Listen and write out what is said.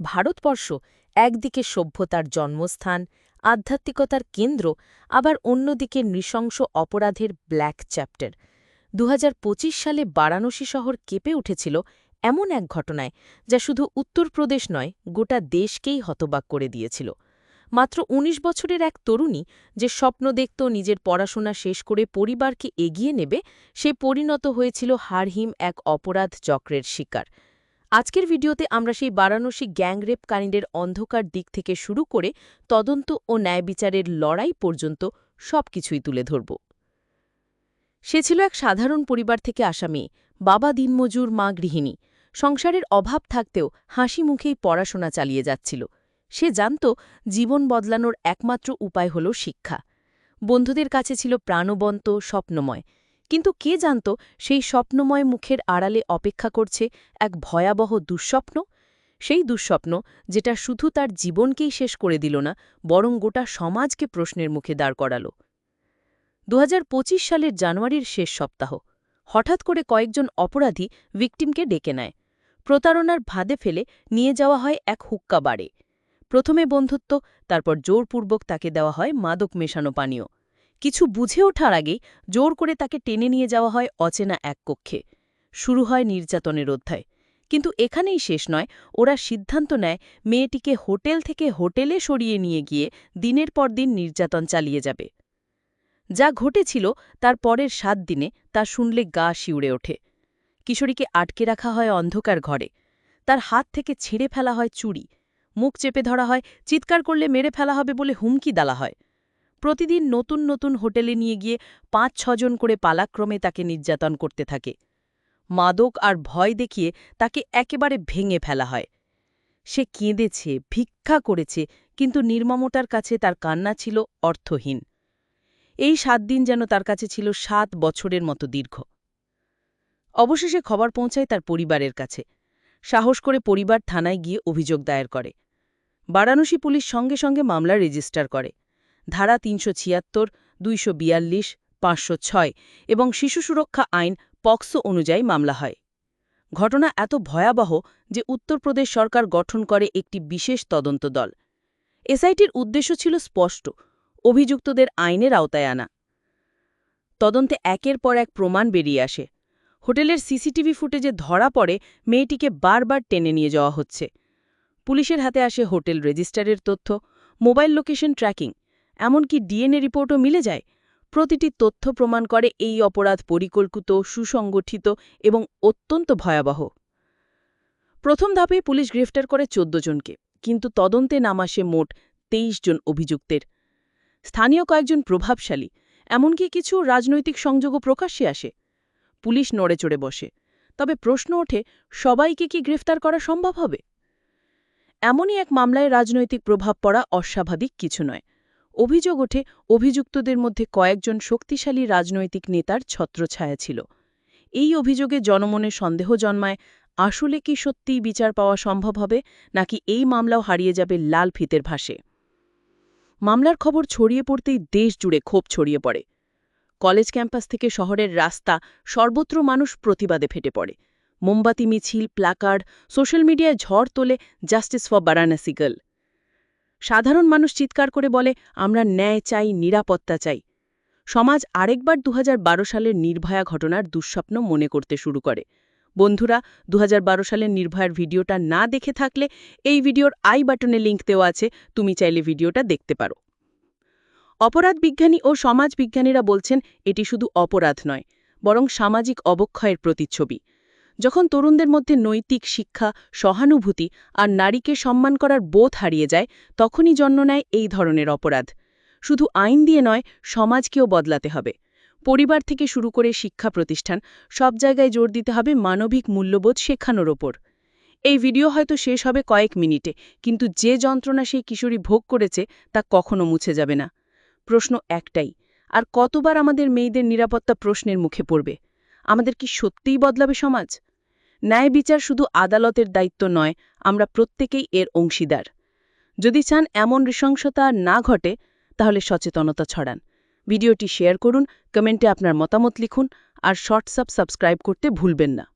ভারতবর্ষ একদিকে সভ্যতার জন্মস্থান, আধ্যাত্মিকতার কেন্দ্র, আবার অন্যদিকে নৃশংস অপরাধের ব্ল্যাক চ্যাপ্টার। দু হাজার পঁচিশ সালে বারাণসী শহর কেঁপে উঠেছিল এমন এক ঘটনায় যা শুধু উত্তরপ্রদেশ নয়, গোটা দেশকেই হতবাক করে দিয়েছিল। মাত্র ১৯ বছরের এক তরুণী যে স্বপ্ন দেখত নিজের পড়াশোনা শেষ করে পরিবারকে এগিয়ে নেবে, সে পরিণত হয়েছিল হারহিম এক অপরাধ চক্রের শিকার। আজকের ভিডিওতে আমরা সেই বারাণসী গ্যাংরেপ কাণ্ডের অন্ধকার দিক থেকে শুরু করে তদন্ত ও ন্যায় বিচারের লড়াই পর্যন্ত সবকিছুই তুলে ধরব। সে ছিল এক সাধারণ পরিবার থেকে আসা মেয়ে, বাবা দিনমজুর, মা গৃহিণী। সংসারের অভাব থাকতেও হাসি মুখেই পড়াশোনা চালিয়ে যাচ্ছিল। সে জানত জীবন বদলানোর একমাত্র উপায় হল শিক্ষা। বন্ধুদের কাছে ছিল প্রাণবন্ত, স্বপ্নময়। কিন্তু কে জানত সেই স্বপ্নময় মুখের আড়ালে অপেক্ষা করছে এক ভয়াবহ দুঃস্বপ্ন? সেই দুঃস্বপ্ন যেটা শুধু তার জীবনকেই শেষ করে দিল না, বরং গোটা সমাজকে প্রশ্নের মুখে দাঁড় করাল। দু হাজার পঁচিশ সালের জানুয়ারির শেষ সপ্তাহ। হঠাৎ করে কয়েকজন অপরাধী ভিকটিমকে ডেকে নেয়। প্রতারণার ভাদে ফেলে নিয়ে যাওয়া হয় এক হুক্কা বাড়ে প্রথমে বন্ধুত্ব, তারপর জোরপূর্বক তাকে দেওয়া হয় মাদক মেশানো পানীয়। কিছু বুঝে ওঠার আগে জোর করে তাকে টেনে নিয়ে যাওয়া হয় অচেনা এক কক্ষে। শুরু হয় নির্যাতনের অধ্যায়। কিন্তু এখানেই শেষ নয়, ওরা সিদ্ধান্ত নেয় মেয়েটিকে হোটেল থেকে হোটেলে সরিয়ে নিয়ে গিয়ে দিনের পর দিন নির্যাতন চালিয়ে যাবে। যা ঘটেছিল তার পরের সাত দিনে তা শুনলে গা শিউড়ে ওঠে। কিশোরীকে আটকে রাখা হয় অন্ধকার ঘরে। তার হাত থেকে ছিঁড়ে ফেলা হয় চুড়ি। মুখ চেপে ধরা হয়, চিৎকার করলে মেরে ফেলা হবে বলে হুমকি দালা হয়। প্রতিদিন নতুন নতুন হোটেলে নিয়ে গিয়ে পাঁচ ছজন করে পালাক্রমে তাকে নির্যাতন করতে থাকে। মাদক আর ভয় দেখিয়ে তাকে একেবারে ভেঙে ফেলা হয়। সে কেঁদেছে, ভিক্ষা করেছে, কিন্তু নির্মমতার কাছে তার কান্না ছিল অর্থহীন। এই সাত দিন যেন তার কাছে ছিল সাত বছরের মতো দীর্ঘ। অবশেষে খবর পৌঁছায় তার পরিবারের কাছে। সাহস করে পরিবার থানায় গিয়ে অভিযোগ দায়ের করে। বারাণসী পুলিশ সঙ্গে সঙ্গে মামলা রেজিস্টার করে। ধারা তিনশো ছিয়াত্তর, দুইশো বিয়াল্লিশ, পাঁচশো ছয় এবং শিশু সুরক্ষা আইন পক্সো অনুযায়ী মামলা হয়। ঘটনা এত ভয়াবহ যে উত্তরপ্রদেশ সরকার গঠন করে একটি বিশেষ তদন্ত দল। এসআইটির উদ্দেশ্য ছিল স্পষ্ট, অভিযুক্তদের আইনের আওতায় আনা। তদন্তে একের পর এক প্রমাণ বেরিয়ে আসে। হোটেলের সিসিটিভি ফুটেজে ধরা পড়ে মেয়েটিকে বারবার টেনে নিয়ে যাওয়া হচ্ছে। পুলিশের হাতে আসে হোটেল রেজিস্টারের তথ্য, মোবাইল লোকেশন ট্র্যাকিং এমনকি ডিএনএ রিপোর্টও মিলে যায়। প্রতিটি তথ্য প্রমাণ করে এই অপরাধ পরিকল্পিত, সুসংগঠিত এবং অত্যন্ত ভয়াবহ। প্রথম ধাপে পুলিশ গ্রেফতার করে চোদ্দ জনকে, কিন্তু তদন্তে নাম আসে মোট তেইশ জন অভিযুক্তের। স্থানীয় কয়েকজন প্রভাবশালী, এমনকি কিছু রাজনৈতিক সংযোগও প্রকাশ্যে আসে। পুলিশ নড়ে চড়ে বসে, তবে প্রশ্ন ওঠে, সবাইকে কি গ্রেফতার করা সম্ভব হবে? এমনই এক মামলায় রাজনৈতিক প্রভাব পড়া অস্বাভাবিক কিছু নয়। অভিযোগ ওঠে, অভিযুক্তদের মধ্যে কয়েকজন শক্তিশালী রাজনৈতিক নেতার ছত্রছায়া ছিল। এই অভিযোগে জনমনে সন্দেহ জন্মায়, আসলে কি সত্যিই বিচার পাওয়া সম্ভব হবে, নাকি এই মামলাও হারিয়ে যাবে লাল ফিতের ভাসে? মামলার খবর ছড়িয়ে পড়তেই দেশ জুড়ে ক্ষোভ ছড়িয়ে পড়ে। কলেজ ক্যাম্পাস থেকে শহরের রাস্তা সর্বত্র মানুষ প্রতিবাদে ফেটে পড়ে। মোমবাতি, মিছিল, প্লাকার্ড, সোশ্যাল মিডিয়ায় ঝড় তোলে জাস্টিস ফর বারাণসী গার্ল। সাধারণ মানুষ চিৎকার করে বলে, আমরা ন্যায় চাই, নিরাপত্তা চাই। সমাজ আরেকবার দু হাজার বারো সালের নির্ভয়া ঘটনার দুঃস্বপ্ন মনে করতে শুরু করে। বন্ধুরা দু হাজার বারো সালের নির্ভয়ার ভিডিওটা না দেখে থাকলে এই ভিডিওর আই বাটনে লিঙ্ক দেওয়া আছে, তুমি চাইলে ভিডিওটা দেখতে পারো। অপরাধ বিজ্ঞানী ও সমাজ বিজ্ঞানীরা বলছেন, এটি শুধু অপরাধ নয়, বরং সামাজিক অবক্ষয়ের প্রতিচ্ছবি। যখন তরুণদের মধ্যে নৈতিক শিক্ষা, সহানুভূতি আর নারীকে সম্মান করার বোধ হারিয়ে যায়, তখনই জন্ম নেয় এই ধরনের অপরাধ। শুধু আইন দিয়ে নয়, সমাজকেও বদলাতে হবে। পরিবার থেকে শুরু করে শিক্ষা প্রতিষ্ঠান, সব জায়গায় জোর দিতে হবে মানবিক মূল্যবোধ শেখানোর ওপর। এই ভিডিও হয়তো শেষ হবে কয়েক মিনিটে, কিন্তু যে যন্ত্রণা সেই কিশোরী ভোগ করেছে তা কখনো মুছে যাবে না। প্রশ্ন একটাই, আর কতবার আমাদের মেয়েদের নিরাপত্তা প্রশ্নের মুখে পড়বে? আমাদের কি সত্যিই বদলাবে সমাজ? ন্যায় বিচার শুধু আদালতের দায়িত্ব নয়, আমরা প্রত্যেকেই এর অংশীদার। যদি চান এমন নৃশংসতা না ঘটে, তাহলে সচেতনতা ছড়ান। ভিডিওটি শেয়ার করুন, কমেন্টে আপনার মতামত লিখুন, আর শর্টসাপ সাবস্ক্রাইব করতে ভুলবেন না।